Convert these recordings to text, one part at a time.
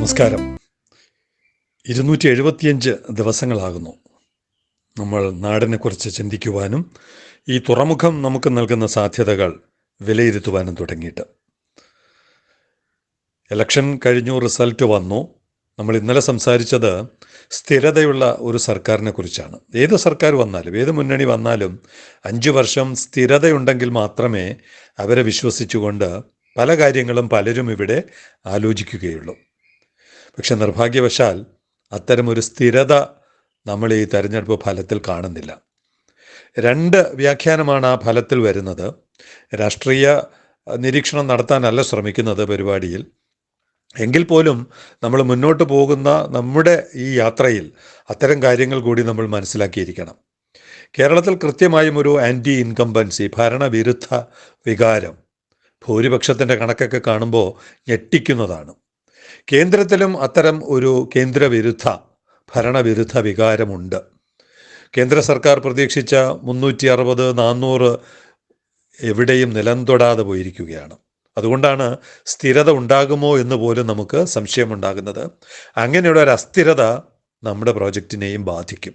നമസ്കാരം. ഇരുന്നൂറ്റി എഴുപത്തിയഞ്ച് ദിവസങ്ങളാകുന്നു. നമ്മൾ നാടിനെക്കുറിച്ച് ചിന്തിക്കുവാനും ഈ തുറമുഖം നമുക്ക് നൽകുന്ന സാധ്യതകൾ വിലയിരുത്തുവാനും തുടങ്ങിയിട്ട്. ഇലക്ഷൻ കഴിഞ്ഞു റിസൾട്ട് വന്നു. നമ്മൾ ഇന്നലെ സംസാരിച്ചത് സ്ഥിരതയുള്ള ഒരു സർക്കാരിനെ കുറിച്ചാണ്. ഏത് സർക്കാർ വന്നാലും ഏത് മുന്നണി വന്നാലും അഞ്ച് വർഷം സ്ഥിരതയുണ്ടെങ്കിൽ മാത്രമേ അവരെ വിശ്വസിച്ചുകൊണ്ട് പല കാര്യങ്ങളും പലരും ഇവിടെ ആലോചിക്കുകയുള്ളൂ. പക്ഷെ നിർഭാഗ്യവശാൽ അത്തരമൊരു സ്ഥിരത നമ്മൾ ഈ തെരഞ്ഞെടുപ്പ് ഫലത്തിൽ കാണുന്നില്ല. രണ്ട് വ്യാഖ്യാനമാണ് ആ ഫലത്തിൽ വരുന്നത്. രാഷ്ട്രീയ നിരീക്ഷണം നടത്താനല്ല ശ്രമിക്കുന്നത് പരിപാടിയിൽ. എങ്കിൽ പോലും നമ്മൾ മുന്നോട്ട് പോകുന്ന നമ്മുടെ ഈ യാത്രയിൽ അത്തരം കാര്യങ്ങൾ കൂടി നമ്മൾ മനസ്സിലാക്കിയിരിക്കണം. കേരളത്തിൽ കൃത്യമായും ഒരു ആന്റി ഇൻകംബൻസി ഭരണവിരുദ്ധ വികാരം ഭൂരിപക്ഷത്തിന്റെ കണക്കൊക്കെ കാണുമ്പോൾ ഞെട്ടിക്കുന്നതാണ്. കേന്ദ്രത്തിലും അത്തരം ഒരു കേന്ദ്രവിരുദ്ധ ഭരണവിരുദ്ധ വികാരമുണ്ട്. കേന്ദ്ര സർക്കാർ പ്രതീക്ഷിച്ച മുന്നൂറ്റി അറുപത് നാന്നൂറ് എവിടെയും നിലം തൊടാതെ പോയിരിക്കുകയാണ്. അതുകൊണ്ടാണ് സ്ഥിരത ഉണ്ടാകുമോ എന്ന് പോലും നമുക്ക് സംശയമുണ്ടാകുന്നത്. അങ്ങനെയുള്ള ഒരു അസ്ഥിരത നമ്മുടെ പ്രോജക്റ്റിനെയും ബാധിക്കും.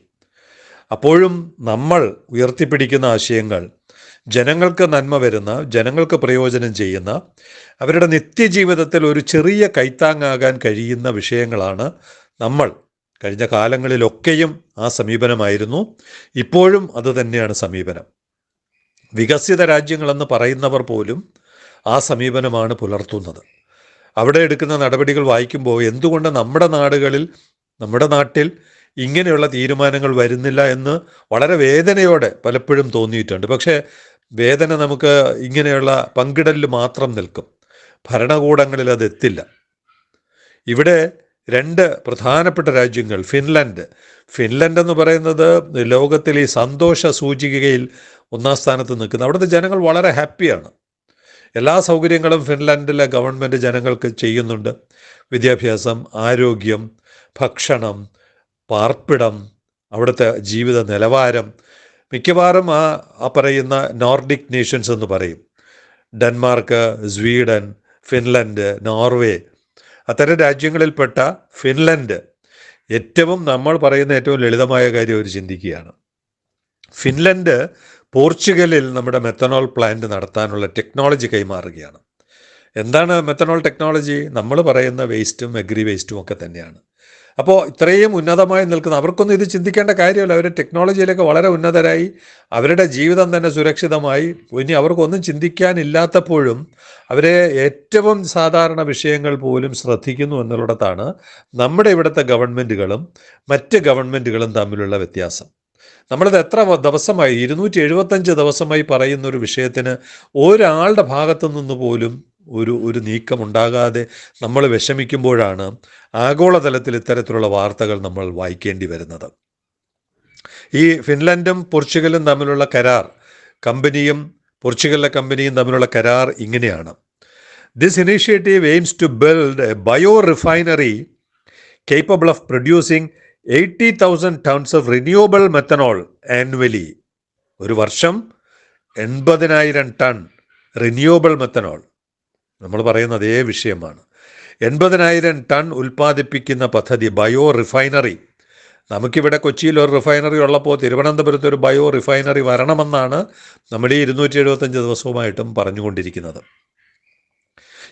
അപ്പോഴും നമ്മൾ ഉയർത്തിപ്പിടിക്കുന്ന ആശയങ്ങൾ ജനങ്ങൾക്ക് നന്മ വരുന്ന ജനങ്ങൾക്ക് പ്രയോജനം ചെയ്യുന്ന അവരുടെ നിത്യജീവിതത്തിൽ ഒരു ചെറിയ കൈത്താങ്ങാകാൻ കഴിയുന്ന വിഷയങ്ങളാണ് നമ്മൾ കഴിഞ്ഞ കാലങ്ങളിലൊക്കെയും ആ സമീപനമായിരുന്നു. ഇപ്പോഴും അത് തന്നെയാണ് സമീപനം. വികസിത രാജ്യങ്ങളെന്ന് പറയുന്നവർ പോലും ആ സമീപനമാണ് പുലർത്തുന്നത്. അവിടെ എടുക്കുന്ന നടപടികൾ വായിക്കുമ്പോൾ എന്തുകൊണ്ട് നമ്മുടെ നാടുകളിൽ നമ്മുടെ നാട്ടിൽ ഇങ്ങനെയുള്ള തീരുമാനങ്ങൾ വരുന്നില്ല എന്ന് വളരെ വേദനയോടെ പലപ്പോഴും തോന്നിയിട്ടുണ്ട്. പക്ഷേ വേദന നമുക്ക് ഇങ്ങനെയുള്ള പങ്കിടലിൽ മാത്രം നിൽക്കും. ഭരണകൂടങ്ങളിൽ അത് എത്തില്ല. ഇവിടെ രണ്ട് പ്രധാനപ്പെട്ട രാജ്യങ്ങൾ ഫിൻലൻഡ്. ഫിൻലൻഡ് എന്ന് പറയുന്നത് ലോകത്തിൽ ഈ സന്തോഷ സൂചികയിൽ ഒന്നാം സ്ഥാനത്ത് നിൽക്കുന്നത് അവിടുത്തെ ജനങ്ങൾ വളരെ ഹാപ്പിയാണ്. എല്ലാ സൗകര്യങ്ങളും ഫിൻലൻഡിലെ ഗവൺമെന്റ് ജനങ്ങൾക്ക് ചെയ്യുന്നുണ്ട്. വിദ്യാഭ്യാസം ആരോഗ്യം ഭക്ഷണം പാർപ്പിടം അവിടുത്തെ ജീവിത നിലവാരം മിക്കവാറും ആ ആ പറയുന്ന നോർഡിക് നേഷൻസ് എന്ന് പറയും. Denmark Sweden Finland Norway. അത്തരം രാജ്യങ്ങളിൽപ്പെട്ട ഫിൻലൻഡ് ഏറ്റവും നമ്മൾ പറയുന്ന ഏറ്റവും ലളിതമായ കാര്യം അവർ ചിന്തിക്കുകയാണ്. ഫിൻലൻഡ് പോർച്ചുഗലിൽ നമ്മുടെ മെത്തനോൾ പ്ലാന്റ് നടത്താനുള്ള ടെക്നോളജി കൈമാറുകയാണ്. എന്താണ് മെത്തനോൾ ടെക്നോളജി? നമ്മൾ പറയുന്ന വേസ്റ്റും എഗ്രി വേസ്റ്റും ഒക്കെ തന്നെയാണ്. അപ്പോൾ ഇത്രയും ഉന്നതമായി നിൽക്കുന്ന അവർക്കൊന്നും ഇത് ചിന്തിക്കേണ്ട കാര്യമല്ല. അവർ ടെക്നോളജിയിലൊക്കെ വളരെ ഉന്നതരായി അവരുടെ ജീവിതം തന്നെ സുരക്ഷിതമായി. ഇനി അവർക്കൊന്നും ചിന്തിക്കാനില്ലാത്തപ്പോഴും അവരെ ഏറ്റവും സാധാരണ വിഷയങ്ങൾ പോലും ശ്രദ്ധിക്കുന്നു എന്നുള്ളിടത്താണ് നമ്മുടെ ഇവിടുത്തെ ഗവൺമെന്റുകളും മറ്റ് ഗവൺമെന്റുകളും തമ്മിലുള്ള വ്യത്യാസം. നമ്മളിത് എത്ര ദിവസമായി ഇരുന്നൂറ്റി എഴുപത്തഞ്ച് ദിവസമായി പറയുന്ന ഒരു വിഷയത്തിന് ഒരാളുടെ ഭാഗത്തു നിന്ന് പോലും ഒരു ഒരു നീക്കം ഉണ്ടാകാതെ നമ്മൾ വിഷമിക്കുമ്പോഴാണ് ആഗോളതലത്തിൽ ഇത്തരത്തിലുള്ള വാർത്തകൾ നമ്മൾ വായിക്കേണ്ടി വരുന്നത്. ഈ ഫിൻലൻഡും പോർച്ചുഗലും തമ്മിലുള്ള കരാർ കമ്പനിയും പോർച്ചുഗലിലെ കമ്പനിയും തമ്മിലുള്ള കരാർ ഇങ്ങനെയാണ്. This initiative aims to build a bio refinery capable of producing eighty thousand tons of renewable methanol annually ഒരു വർഷം എൺപതിനായിരം ടൺ റിന്യൂവബിൾ മെത്തനോൾ നമ്മൾ പറയുന്ന അതേ വിഷയമാണ്. എൺപതിനായിരം ടൺ ഉൽപ്പാദിപ്പിക്കുന്ന പദ്ധതി ബയോ റിഫൈനറി. നമുക്കിവിടെ കൊച്ചിയിൽ ഒരു റിഫൈനറി ഉള്ളപ്പോൾ തിരുവനന്തപുരത്ത് ഒരു ബയോ റിഫൈനറി വരണമെന്നാണ് നമ്മൾ ഈ ഇരുന്നൂറ്റി എഴുപത്തഞ്ച് ദിവസവുമായിട്ടും പറഞ്ഞുകൊണ്ടിരിക്കുന്നത്.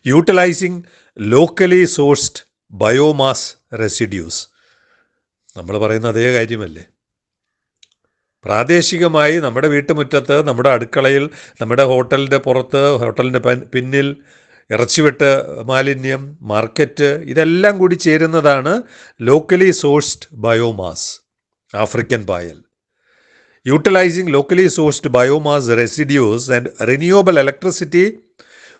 Utilising locally sourced biomass residues നമ്മൾ പറയുന്ന അതേ കാര്യമല്ലേ? പ്രാദേശികമായി നമ്മുടെ വീട്ടുമുറ്റത്ത് നമ്മുടെ അടുക്കളയിൽ നമ്മുടെ ഹോട്ടലിന്റെ പുറത്ത് ഹോട്ടലിന്റെ പിന്നിൽ ഇറച്ചിവെട്ട് മാലിന്യം മാർക്കറ്റ് ഇതെല്ലാം കൂടി ചേരുന്നതാണ് locally sourced biomass African Payal utilising locally sourced biomass residues and renewable electricity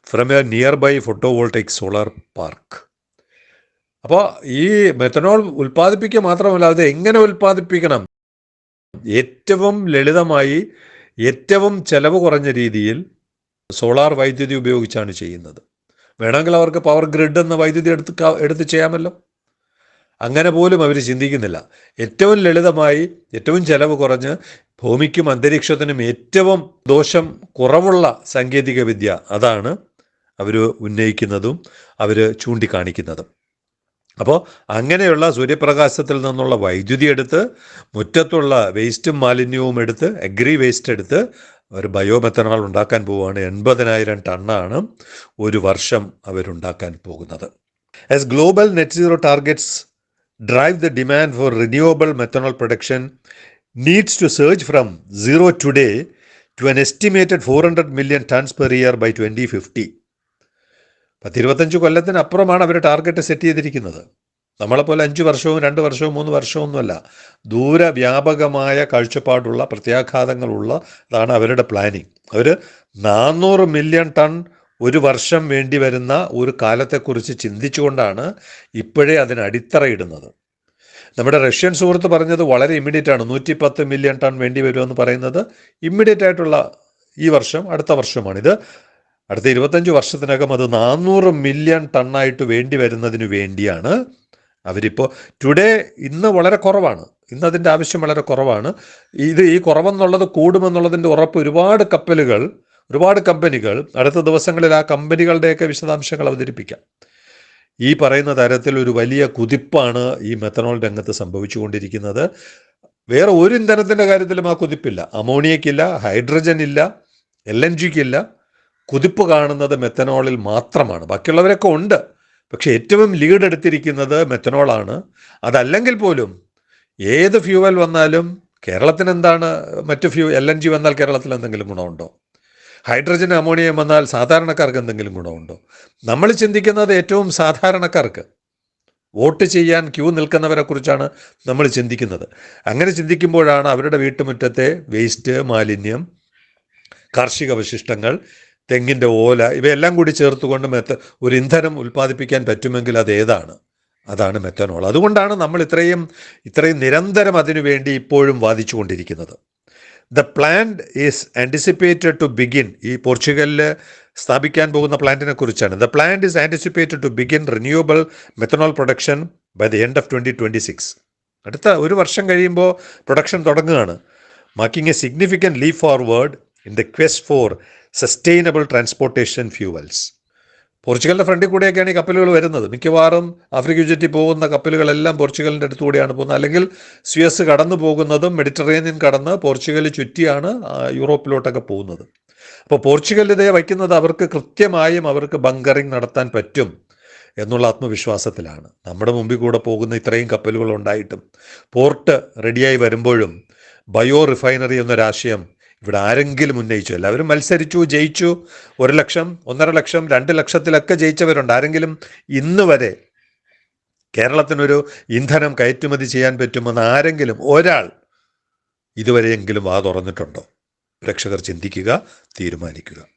from a nearby photovoltaic solar park അപ്പോൾ ഈ മെത്തനോൾ ഉൽപ്പാദിപ്പിക്കുക മാത്രമല്ല അത് എങ്ങനെ ഉൽപ്പാദിപ്പിക്കണം? ഏറ്റവും ലളിതമായി ഏറ്റവും ചെലവ് കുറഞ്ഞ രീതിയിൽ സോളാർ വൈദ്യുതി ഉപയോഗിച്ചാണ് ചെയ്യുന്നത്. വേണമെങ്കിൽ അവർക്ക് പവർ ഗ്രിഡ് എന്ന വൈദ്യുതി എടുത്ത് എടുത്ത് ചെയ്യാമല്ലോ. അങ്ങനെ പോലും അവർ ചിന്തിക്കുന്നില്ല. ഏറ്റവും ലളിതമായി ഏറ്റവും ചെലവ് കുറഞ്ഞ് ഭൂമിക്കും അന്തരീക്ഷത്തിനും ഏറ്റവും ദോഷം കുറവുള്ള സാങ്കേതിക വിദ്യ അതാണ് അവർ ഉന്നയിക്കുന്നതും അവർ ചൂണ്ടിക്കാണിക്കുന്നതും. അപ്പോൾ അങ്ങനെയുള്ള സൂര്യപ്രകാശത്തിൽ നിന്നുള്ള വൈദ്യുതി എടുത്ത് മുറ്റത്തുള്ള വേസ്റ്റും മാലിന്യവും എടുത്ത് അഗ്രി വേസ്റ്റ് എടുത്ത് ഒരു ബയോമെത്തനോൾ ഉണ്ടാക്കാൻ പോവുകയാണ്. എൺപതിനായിരം ടണ്ണാണ് ഒരു വർഷം അവരുണ്ടാക്കാൻ പോകുന്നത്. As global net zero targets drive the demand for renewable methanol production needs to search from zero today to an estimated four hundred million tons per year by twenty fifty പത്തിരുപത്തഞ്ച് കൊല്ലത്തിനപ്പുറമാണ് അവർ ടാർഗറ്റ് സെറ്റ് ചെയ്തിരിക്കുന്നത്. നമ്മളെപ്പോലെ അഞ്ച് വർഷവും രണ്ട് വർഷവും മൂന്ന് വർഷവും ഒന്നുമല്ല ദൂരവ്യാപകമായ കാഴ്ചപ്പാടുള്ള പ്രത്യാഘാതങ്ങളുള്ള അതാണ് അവരുടെ പ്ലാനിങ് അവർ നാനൂറ് മില്യൺ ടൺ ഒരു വർഷം വേണ്ടി വരുന്ന ഒരു കാലത്തെക്കുറിച്ച് ചിന്തിച്ചുകൊണ്ടാണ് ഇപ്പോഴേ അതിന് അടിത്തറയിടുന്നത്. നമ്മുടെ റഷ്യൻ സുഹൃത്ത് പറഞ്ഞത് വളരെ ഇമ്മീഡിയറ്റ് ആണ്. നൂറ്റി പത്ത് മില്യൺ ടൺ വേണ്ടി വരുമെന്ന് പറയുന്നത് ഇമ്മീഡിയറ്റ് ആയിട്ടുള്ള ഈ വർഷം അടുത്ത വർഷമാണ്. ഇത് അടുത്ത ഇരുപത്തഞ്ച് വർഷത്തിനകം അത് നാനൂറ് മില്യൺ ടണ്ണായിട്ട് വേണ്ടി വരുന്നതിന് വേണ്ടിയാണ് അവരിപ്പോൾ ടുഡേ ഇന്ന് വളരെ കുറവാണ്. ഇന്ന് അതിന്റെ ആവശ്യം വളരെ കുറവാണ്. ഇത് ഈ കുറവെന്നുള്ളത് കൂടുമെന്നുള്ളതിന്റെ ഉറപ്പ് ഒരുപാട് കപ്പലുകൾ ഒരുപാട് കമ്പനികൾ അടുത്ത ദിവസങ്ങളിൽ ആ കമ്പനികളുടെയൊക്കെ വിശദാംശങ്ങൾ അവതരിപ്പിക്കാം. ഈ പറയുന്ന തരത്തിൽ ഒരു വലിയ കുതിപ്പാണ് ഈ മെത്തനോൾ രംഗത്ത് സംഭവിച്ചുകൊണ്ടിരിക്കുന്നത്. വേറെ ഒരു ഇന്ധനത്തിന്റെ കാര്യത്തിലും ആ കുതിപ്പില്ല. അമോണിയക്കില്ല ഹൈഡ്രജൻ ഇല്ല എൽ എൻ ജിക്കില്ല കുതിപ്പ് കാണുന്നത് മെത്തനോളിൽ മാത്രമാണ്. ബാക്കിയുള്ളവരൊക്കെ ഉണ്ട്. പക്ഷെ ഏറ്റവും ലീഡ് എടുത്തിരിക്കുന്നത് മെത്തനോളാണ് അതല്ലെങ്കിൽ പോലും ഏത് ഫ്യൂവൽ വന്നാലും കേരളത്തിന് എന്താണ് മറ്റ് ഫ്യൂ എൽ എൻ ജി വന്നാൽ കേരളത്തിൽ എന്തെങ്കിലും ഗുണമുണ്ടോ? ഹൈഡ്രജൻ അമോണിയം വന്നാൽ സാധാരണക്കാർക്ക് എന്തെങ്കിലും ഗുണമുണ്ടോ? നമ്മൾ ചിന്തിക്കുന്നത് ഏറ്റവും സാധാരണക്കാർക്ക്. വോട്ട് ചെയ്യാൻ ക്യൂ നിൽക്കുന്നവരെ കുറിച്ചാണ് നമ്മൾ ചിന്തിക്കുന്നത്. അങ്ങനെ ചിന്തിക്കുമ്പോഴാണ് അവരുടെ വീട്ടുമുറ്റത്തെ വേസ്റ്റ് മാലിന്യം കാർഷിക അവശിഷ്ടങ്ങൾ തെങ്ങിന്റെ ഓല ഇവയെല്ലാം കൂടി ചേർത്തുകൊണ്ട് മെത്ത ഒരു ഇന്ധനം ഉൽപ്പാദിപ്പിക്കാൻ പറ്റുമെങ്കിൽ അത് ഏതാണ്? അതാണ് മെത്തനോൾ അതുകൊണ്ടാണ് നമ്മൾ ഇത്രയും ഇത്രയും നിരന്തരം അതിനുവേണ്ടി ഇപ്പോഴും വാദിച്ചു കൊണ്ടിരിക്കുന്നത് the plant is anticipated to begin ഈ പോർച്ചുഗലിൽ സ്ഥാപിക്കാൻ പോകുന്ന പ്ലാന്റിനെ കുറിച്ചാണ്. The plant is anticipated to begin renewable methanol production by the end of twenty twenty six അടുത്ത ഒരു വർഷം കഴിയുമ്പോൾ പ്രൊഡക്ഷൻ തുടങ്ങുകയാണ്. Making a significant leap forward in the quest for sustainable transportation fuels പോർച്ചുഗലിന്റെ ഫ്രണ്ടിൽ കൂടെയൊക്കെയാണ് ഈ കപ്പലുകൾ വരുന്നത്. മിക്കവാറും ആഫ്രിക്ക ചുറ്റി പോകുന്ന കപ്പലുകളെല്ലാം പോർച്ചുഗലിന്റെ അടുത്തുകൂടിയാണ് പോകുന്നത്. അല്ലെങ്കിൽ സ്വിയസ് കടന്നു പോകുന്നതും മെഡിറ്ററേനിയൻ കടന്ന് പോർച്ചുഗൽ ചുറ്റിയാണ് യൂറോപ്പിലോട്ടൊക്കെ പോകുന്നത്. അപ്പോൾ പോർച്ചുഗൽ ഇതേ വയ്ക്കുന്നത് അവർക്ക് കൃത്യമായും അവർക്ക് ബങ്കറിങ് നടത്താൻ പറ്റും എന്നുള്ള ആത്മവിശ്വാസത്തിലാണ്. നമ്മുടെ മുമ്പിൽ കൂടെ പോകുന്ന ഇത്രയും കപ്പലുകൾ ഉണ്ടായിട്ടും പോർട്ട് റെഡിയായി വരുമ്പോഴും ബയോ റിഫൈനറി എന്നൊരാശയം ഇവിടെ ആരെങ്കിലും ഉന്നയിച്ചു. എല്ലാവരും മത്സരിച്ചു ജയിച്ചു. ഒരു ലക്ഷം ഒന്നര ലക്ഷം രണ്ട് ലക്ഷത്തിലൊക്കെ ജയിച്ചവരുണ്ട്. ആരെങ്കിലും ഇന്ന് വരെ കേരളത്തിനൊരു ഇന്ധനം കയറ്റുമതി ചെയ്യാൻ പറ്റുമെന്ന് ആരെങ്കിലും ഒരാൾ ഇതുവരെയെങ്കിലും വാ തുറന്നിട്ടുണ്ടോ? പ്രേക്ഷകർ ചിന്തിക്കുക തീരുമാനിക്കുക.